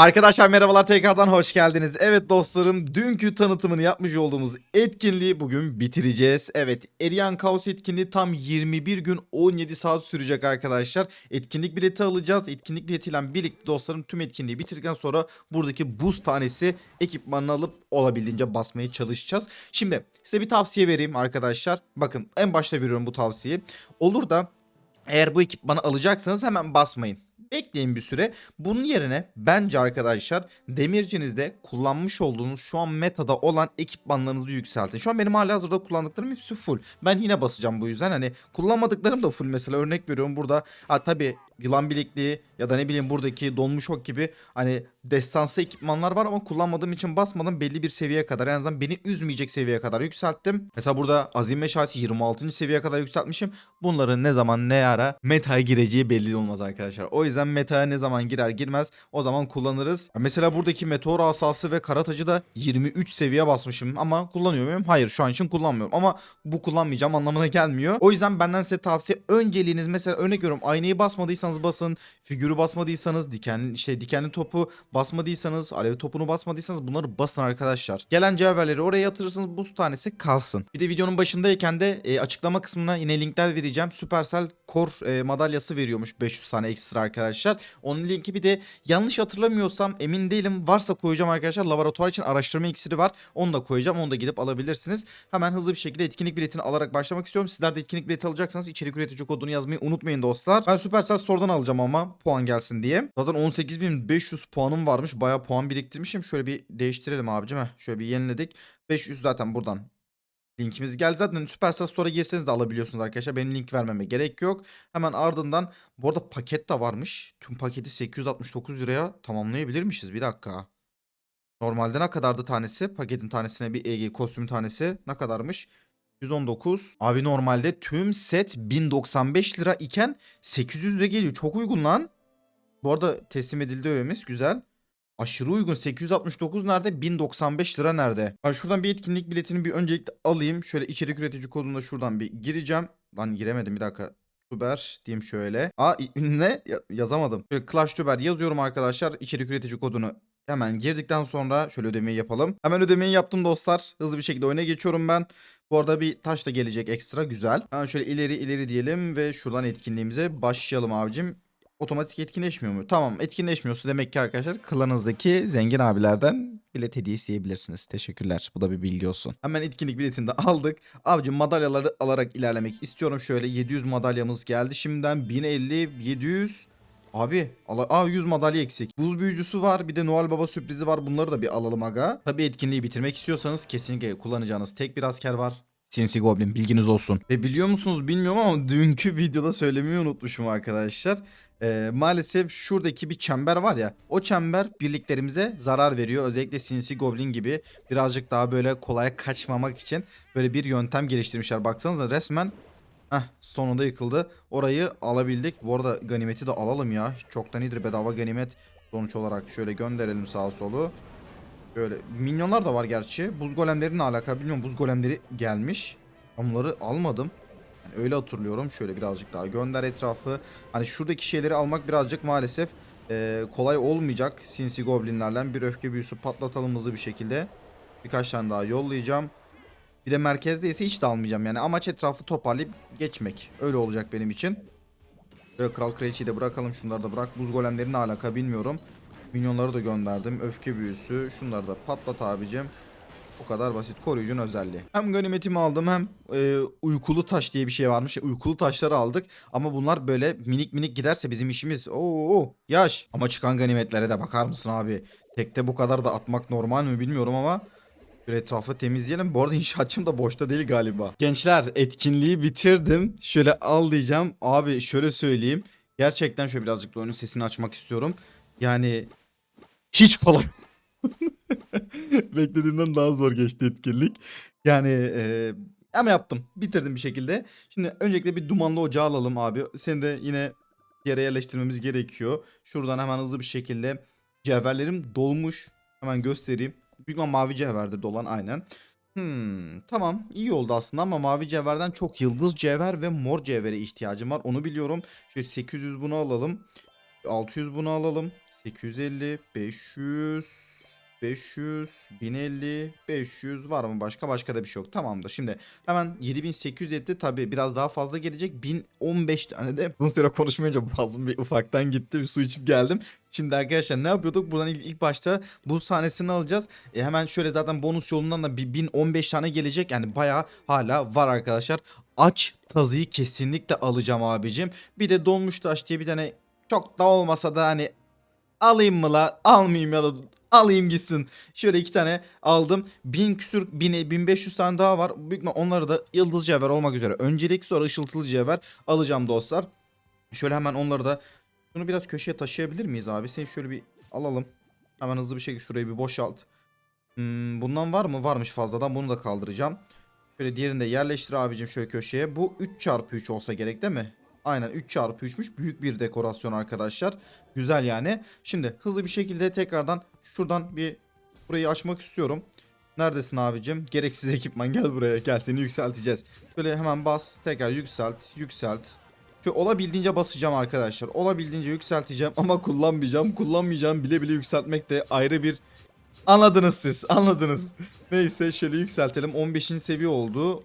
Arkadaşlar merhabalar tekrardan hoş geldiniz. Evet dostlarım dünkü tanıtımını yapmış olduğumuz etkinliği bugün bitireceğiz. Evet Eriyan Kaos etkinliği tam 21 gün 17 saat sürecek arkadaşlar. Etkinlik bileti alacağız. Etkinlik biletiyle birlikte dostlarım tüm etkinliği bitirdikten sonra buradaki buz tanesi ekipmanını alıp olabildiğince basmaya çalışacağız. Şimdi size bir tavsiye vereyim arkadaşlar. Bakın en başta veriyorum bu tavsiyeyi. Olur da eğer bu ekipmanı alacaksanız hemen basmayın. Bekleyin bir süre. Bunun yerine bence arkadaşlar demircinizde kullanmış olduğunuz şu an metada olan ekipmanlarınızı yükseltin. Şu an benim hala hazırda kullandıklarım hepsi full. Ben yine basacağım bu yüzden. Hani kullanmadıklarım da full mesela örnek veriyorum burada. Ha tabi yılan bilekliği ya da ne bileyim buradaki donmuş ok gibi hani destansı ekipmanlar var ama kullanmadığım için basmadım belli bir seviyeye kadar en azından beni üzmeyecek seviyeye kadar yükselttim. Mesela burada azim meşalesi 26. seviyeye kadar yükseltmişim. Bunların ne zaman ne ara meta'ya gireceği belli olmaz arkadaşlar. O yüzden meta'ya ne zaman girer girmez o zaman kullanırız. Mesela buradaki meteor asası ve karatacı da 23 seviye basmışım ama kullanıyor muyum? Hayır şu an için kullanmıyorum ama bu kullanmayacağım anlamına gelmiyor. O yüzden benden size tavsiye önceliğiniz mesela örnek veriyorum aynayı basmadıysanız basın, figürü basmadıysanız, dikenli işte dikenli topu basmadıysanız, alev topunu basmadıysanız bunları basın arkadaşlar. Gelen cevherleri oraya yatırırsınız buz tanesi kalsın. Bir de videonun başındayken de e, açıklama kısmına yine linkler vereceğim. Supercell Core e, madalyası veriyormuş 500 tane ekstra arkadaşlar. Onun linki bir de yanlış hatırlamıyorsam emin değilim varsa koyacağım arkadaşlar. Laboratuvar için araştırma iksiri var. Onu da koyacağım. Onu da gidip alabilirsiniz. Hemen hızlı bir şekilde etkinlik biletini alarak başlamak istiyorum. Sizler de etkinlik bileti alacaksanız içerik üretici kodunu yazmayı unutmayın dostlar. Ben Supercell Store'dan alacağım ama puan gelsin diye. Zaten 18.500 puanım varmış. Bayağı puan biriktirmişim. Şöyle bir değiştirelim abicim. Heh, şöyle bir yeniledik. 500 zaten buradan linkimiz geldi. Zaten Supercell Store'a girseniz de alabiliyorsunuz arkadaşlar. Benim link vermeme gerek yok. Hemen ardından bu arada paket de varmış. Tüm paketi 869 liraya tamamlayabilirmişiz. Bir dakika. Normalde ne kadardı tanesi? Paketin tanesine bir EG kostüm tanesi ne kadarmış? 119. Abi normalde tüm set 1095 lira iken 800 lira geliyor. Çok uygun lan. Bu arada teslim edildi öğemiz. Güzel. Aşırı uygun. 869 nerede? 1095 lira nerede? Ben şuradan bir etkinlik biletini bir öncelikle alayım. Şöyle içerik üretici kodunda şuradan bir gireceğim. Lan giremedim bir dakika. Tuber diyeyim şöyle. Aa ne? Ya- yazamadım. Şöyle Clash Tuber yazıyorum arkadaşlar. İçerik üretici kodunu hemen girdikten sonra şöyle ödemeyi yapalım. Hemen ödemeyi yaptım dostlar. Hızlı bir şekilde oyuna geçiyorum ben. Bu arada bir taş da gelecek ekstra güzel. Hemen şöyle ileri ileri diyelim ve şuradan etkinliğimize başlayalım abicim. Otomatik etkinleşmiyor mu? Tamam etkinleşmiyorsa demek ki arkadaşlar klanınızdaki zengin abilerden bilet hediye isteyebilirsiniz. Teşekkürler. Bu da bir bilgi olsun. Hemen etkinlik biletini de aldık. Abicim madalyaları alarak ilerlemek istiyorum. Şöyle 700 madalyamız geldi. Şimdiden 1050, 700... Abi ala Aa 100 madalya eksik. Buz büyücüsü var. Bir de Noel Baba sürprizi var. Bunları da bir alalım aga. Tabii etkinliği bitirmek istiyorsanız kesinlikle kullanacağınız tek bir asker var. Sinsi Goblin bilginiz olsun. Ve biliyor musunuz bilmiyorum ama dünkü videoda söylemeyi unutmuşum arkadaşlar. Ee, maalesef şuradaki bir çember var ya o çember birliklerimize zarar veriyor. Özellikle Sinsi Goblin gibi birazcık daha böyle kolay kaçmamak için böyle bir yöntem geliştirmişler. Baksanıza resmen Heh, sonunda yıkıldı. Orayı alabildik. Bu arada ganimeti de alalım ya. Çoktan iyidir bedava ganimet. Sonuç olarak şöyle gönderelim sağa solu. Böyle minyonlar da var gerçi. Buz golemleri ne alaka bilmiyorum. Buz golemleri gelmiş. Ama Bunları almadım. Yani öyle hatırlıyorum. Şöyle birazcık daha gönder etrafı. Hani şuradaki şeyleri almak birazcık maalesef eee, kolay olmayacak. Sinsi goblinlerden bir öfke büyüsü patlatalım hızlı bir şekilde. Birkaç tane daha yollayacağım. Bir de merkezde ise hiç de almayacağım. Yani amaç etrafı toparlayıp geçmek. Öyle olacak benim için. Böyle Kral Kraliçeyi de bırakalım. Şunları da bırak. Buz golemleri alaka bilmiyorum. Minyonları da gönderdim. Öfke büyüsü. Şunları da patlat abicim. O kadar basit koruyucunun özelliği. Hem ganimetimi aldım hem e, uykulu taş diye bir şey varmış. Uykulu taşları aldık. Ama bunlar böyle minik minik giderse bizim işimiz. Oo yaş. Ama çıkan ganimetlere de bakar mısın abi? Tekte bu kadar da atmak normal mi bilmiyorum ama bir etrafı temizleyelim. Bu arada inşaatçım da boşta değil galiba. Gençler etkinliği bitirdim. Şöyle al diyeceğim. Abi şöyle söyleyeyim. Gerçekten şöyle birazcık da oyunun sesini açmak istiyorum. Yani hiç kolay. Beklediğimden daha zor geçti etkinlik. Yani e, ama yaptım. Bitirdim bir şekilde. Şimdi öncelikle bir dumanlı ocağı alalım abi. Seni de yine yere yerleştirmemiz gerekiyor. Şuradan hemen hızlı bir şekilde cevherlerim dolmuş. Hemen göstereyim. Büyük mavi cevherdir dolan aynen. Hmm, tamam iyi oldu aslında ama mavi cevherden çok yıldız cevher ve mor cevhere ihtiyacım var. Onu biliyorum. Şöyle 800 bunu alalım. 600 bunu alalım. 850, 500, 500, 1050, 500 var mı başka? Başka da bir şey yok. Tamamdır. Şimdi hemen 7800 etti. Tabii biraz daha fazla gelecek. 1015 tane de bu süre konuşmayınca boğazım bir ufaktan gitti. Bir su içip geldim. Şimdi arkadaşlar ne yapıyorduk? Buradan ilk, ilk başta bu sahnesini alacağız. E hemen şöyle zaten bonus yolundan da bir 1015 tane gelecek. Yani bayağı hala var arkadaşlar. Aç tazıyı kesinlikle alacağım abicim. Bir de donmuş taş diye bir tane çok da olmasa da hani alayım mı la almayayım ya da alayım gitsin. Şöyle iki tane aldım. 1000 küsür 1000, 1500 tane daha var. Büyük onları da yıldız cevher olmak üzere. Öncelik sonra ışıltılı cevher alacağım dostlar. Şöyle hemen onları da bunu biraz köşeye taşıyabilir miyiz abi? Seni şöyle bir alalım. Hemen hızlı bir şekilde şurayı bir boşalt. Hmm, bundan var mı? Varmış fazladan. Bunu da kaldıracağım. Şöyle diğerini de yerleştir abicim şöyle köşeye. Bu 3 çarpı 3 olsa gerek değil mi? Aynen 3 çarpı 3'müş. Büyük bir dekorasyon arkadaşlar. Güzel yani. Şimdi hızlı bir şekilde tekrardan şuradan bir burayı açmak istiyorum. Neredesin abicim? Gereksiz ekipman gel buraya. Gel seni yükselteceğiz. Şöyle hemen bas. Tekrar yükselt. Yükselt. Şöyle olabildiğince basacağım arkadaşlar. Olabildiğince yükselteceğim ama kullanmayacağım. Kullanmayacağım bile bile yükseltmek de ayrı bir Anladınız siz. Anladınız. Neyse şöyle yükseltelim. 15. seviye oldu.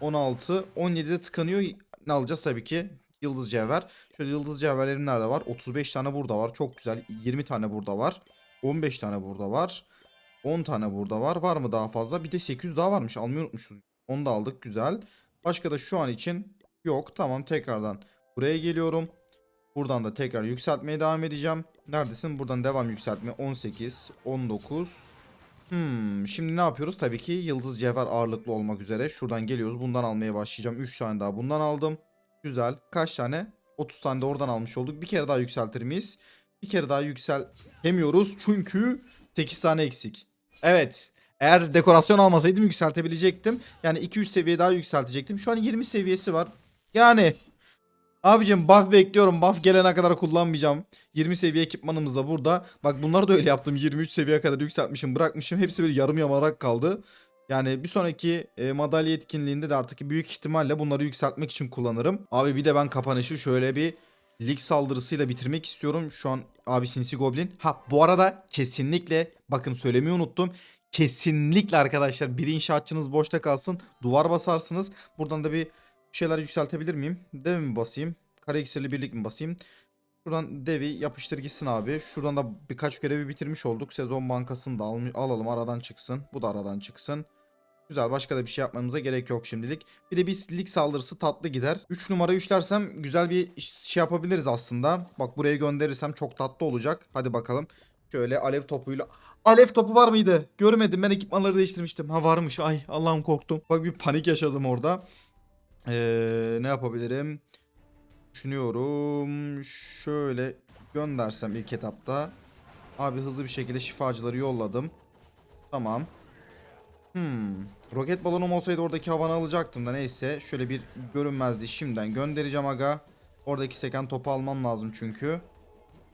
16. 17'de tıkanıyor. Ne alacağız tabii ki? Yıldız cevher. Şöyle yıldız cevherlerim nerede var? 35 tane burada var. Çok güzel. 20 tane burada var. 15 tane burada var. 10 tane burada var. Var mı daha fazla? Bir de 800 daha varmış. Almayı unutmuşuz. Onu da aldık. Güzel. Başka da şu an için yok. Tamam tekrardan buraya geliyorum. Buradan da tekrar yükseltmeye devam edeceğim. Neredesin? Buradan devam yükseltme. 18, 19. Hmm, şimdi ne yapıyoruz? Tabii ki yıldız cevher ağırlıklı olmak üzere. Şuradan geliyoruz. Bundan almaya başlayacağım. 3 tane daha bundan aldım. Güzel. Kaç tane? 30 tane de oradan almış olduk. Bir kere daha yükseltir miyiz? Bir kere daha yükseltemiyoruz. Çünkü 8 tane eksik. Evet. Eğer dekorasyon almasaydım yükseltebilecektim. Yani 2-3 seviye daha yükseltecektim. Şu an 20 seviyesi var. Yani Abicim buff bekliyorum. Buff gelene kadar kullanmayacağım. 20 seviye ekipmanımız da burada. Bak bunları da öyle yaptım. 23 seviyeye kadar yükseltmişim bırakmışım. Hepsi böyle yarım yamarak kaldı. Yani bir sonraki e, madalya etkinliğinde de artık büyük ihtimalle bunları yükseltmek için kullanırım. Abi bir de ben kapanışı şöyle bir lig saldırısıyla bitirmek istiyorum. Şu an abi Sinsi Goblin. Ha bu arada kesinlikle bakın söylemeyi unuttum. Kesinlikle arkadaşlar bir inşaatçınız boşta kalsın. Duvar basarsınız. Buradan da bir şeyler yükseltebilir miyim? Dev mi basayım? Kare iksirli birlik mi basayım? Şuradan devi yapıştır gitsin abi. Şuradan da birkaç görevi bitirmiş olduk. Sezon bankasını da al- alalım aradan çıksın. Bu da aradan çıksın. Güzel başka da bir şey yapmamıza gerek yok şimdilik. Bir de bir lig saldırısı tatlı gider. 3 numara üçlersem güzel bir şey yapabiliriz aslında. Bak buraya gönderirsem çok tatlı olacak. Hadi bakalım. Şöyle alev topuyla. Alev topu var mıydı? Görmedim ben ekipmanları değiştirmiştim. Ha varmış ay Allah'ım korktum. Bak bir panik yaşadım orada. Ee, ne yapabilirim? Düşünüyorum. Şöyle göndersem ilk etapta. Abi hızlı bir şekilde şifacıları yolladım. Tamam. Hmm. Roket balonum olsaydı oradaki havanı alacaktım da neyse. Şöyle bir görünmezdi şimdiden göndereceğim aga. Oradaki seken topu almam lazım çünkü.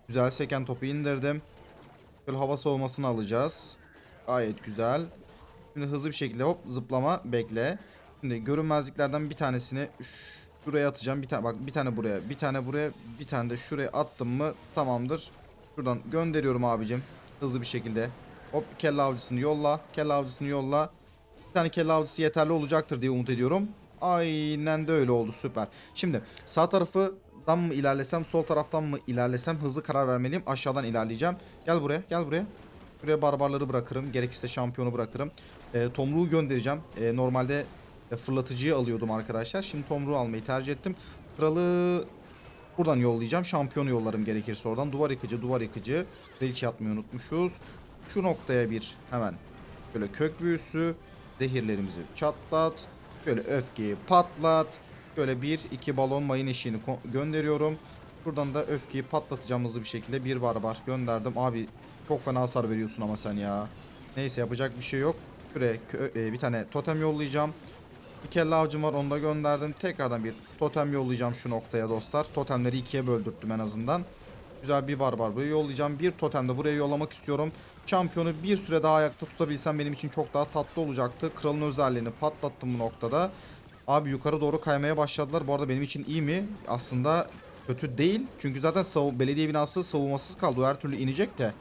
Güzel seken topu indirdim. Şöyle hava soğumasını alacağız. Gayet güzel. Şimdi hızlı bir şekilde hop zıplama bekle. Şimdi görünmezliklerden bir tanesini şuraya atacağım. Bir tane bak bir tane buraya, bir tane buraya, bir tane de şuraya attım mı tamamdır. Şuradan gönderiyorum abicim. Hızlı bir şekilde. Hop kelle avcısını yolla. Kelle avcısını yolla. Bir tane kelle avcısı yeterli olacaktır diye umut ediyorum. Aynen de öyle oldu süper. Şimdi sağ tarafından mı ilerlesem sol taraftan mı ilerlesem hızlı karar vermeliyim. Aşağıdan ilerleyeceğim. Gel buraya gel buraya. Buraya barbarları bırakırım. Gerekirse şampiyonu bırakırım. E, tomruğu göndereceğim. E, normalde fırlatıcıyı alıyordum arkadaşlar. Şimdi tomruğu almayı tercih ettim. Kralı buradan yollayacağım. Şampiyonu yollarım gerekirse oradan. Duvar yıkıcı, duvar yıkıcı. Belki atmayı unutmuşuz. Şu noktaya bir hemen böyle kök büyüsü. Zehirlerimizi çatlat. Böyle öfkeyi patlat. Böyle bir iki balon mayın eşiğini gönderiyorum. Buradan da öfkeyi patlatacağım hızlı bir şekilde. Bir barbar gönderdim. Abi çok fena hasar veriyorsun ama sen ya. Neyse yapacak bir şey yok. Şuraya bir tane totem yollayacağım. Bir kelle avcım var onu da gönderdim. Tekrardan bir totem yollayacağım şu noktaya dostlar. Totemleri ikiye böldürttüm en azından. Güzel bir barbar buraya yollayacağım. Bir totem de buraya yollamak istiyorum. Şampiyonu bir süre daha ayakta tutabilsem benim için çok daha tatlı olacaktı. Kralın özelliğini patlattım bu noktada. Abi yukarı doğru kaymaya başladılar. Bu arada benim için iyi mi? Aslında kötü değil. Çünkü zaten belediye binası savunmasız kaldı. Her türlü inecek de.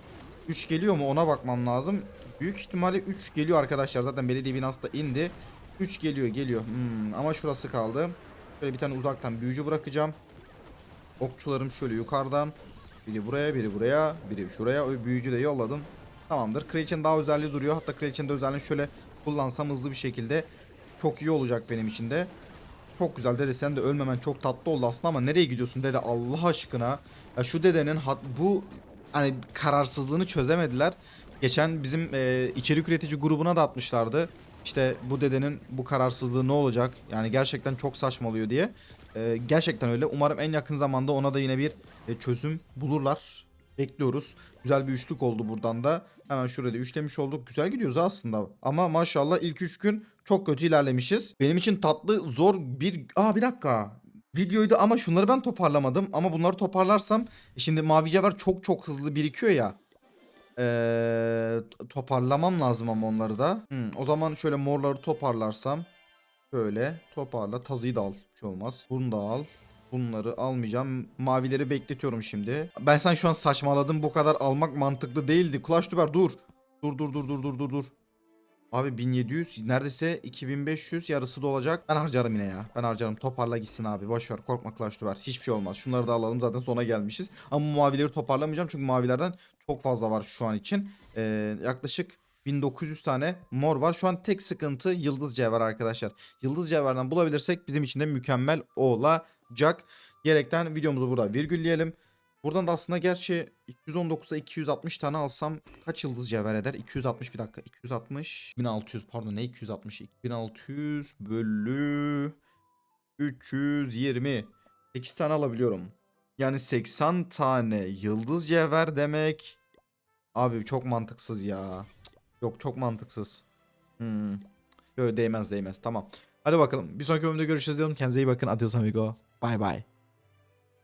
3 geliyor mu ona bakmam lazım. Büyük ihtimalle 3 geliyor arkadaşlar. Zaten belediye binası da indi. 3 geliyor geliyor. Hmm, ama şurası kaldı. Şöyle bir tane uzaktan büyücü bırakacağım. Okçularım şöyle yukarıdan. Biri buraya biri buraya biri şuraya. O büyücü de yolladım. Tamamdır. Kraliçenin daha özelliği duruyor. Hatta kraliçenin de özelliğini şöyle kullansam hızlı bir şekilde çok iyi olacak benim için de. Çok güzel dede sen de ölmemen çok tatlı oldu aslında ama nereye gidiyorsun dede Allah aşkına. Ya şu dedenin hat, bu hani kararsızlığını çözemediler. Geçen bizim e, içerik üretici grubuna da atmışlardı. İşte bu dedenin bu kararsızlığı ne olacak? Yani gerçekten çok saçmalıyor diye. E, gerçekten öyle. Umarım en yakın zamanda ona da yine bir e, çözüm bulurlar. Bekliyoruz. Güzel bir üçlük oldu buradan da. Hemen şurada üçlemiş olduk. Güzel gidiyoruz aslında. Ama maşallah ilk üç gün çok kötü ilerlemişiz. Benim için tatlı zor bir... Aa bir dakika. Videoydu ama şunları ben toparlamadım. Ama bunları toparlarsam şimdi mavi cevher çok çok hızlı birikiyor ya. Ee, toparlamam lazım ama onları da. Hmm, o zaman şöyle morları toparlarsam. Şöyle toparla. Tazıyı da al. Bir şey olmaz. Bunu da al. Bunları almayacağım. Mavileri bekletiyorum şimdi. Ben sen şu an saçmaladım. Bu kadar almak mantıklı değildi. Clash Duber dur. Dur dur dur dur dur dur dur. Abi 1700 neredeyse 2500 yarısı da olacak. Ben harcarım yine ya. Ben harcarım. Toparla gitsin abi. Boş ver. Korkma Clash Duber. Hiçbir şey olmaz. Şunları da alalım zaten sona gelmişiz. Ama mavileri toparlamayacağım çünkü mavilerden çok fazla var şu an için. Ee, yaklaşık 1900 tane mor var. Şu an tek sıkıntı yıldız cevher arkadaşlar. Yıldız cevherden bulabilirsek bizim için de mükemmel olacak. Gerekten videomuzu burada virgülleyelim. Buradan da aslında gerçi 219'a 260 tane alsam kaç yıldız cevher eder? 260 bir dakika. 260 1600 pardon ne 260? 2600 bölü 320 8 tane alabiliyorum. Yani 80 tane yıldız cevher demek. Abi çok mantıksız ya. Yok çok mantıksız. Hmm. Yok değmez değmez tamam. Hadi bakalım. Bir sonraki bölümde görüşürüz diyorum. Kendinize iyi bakın. Adios amigo. Bye bye.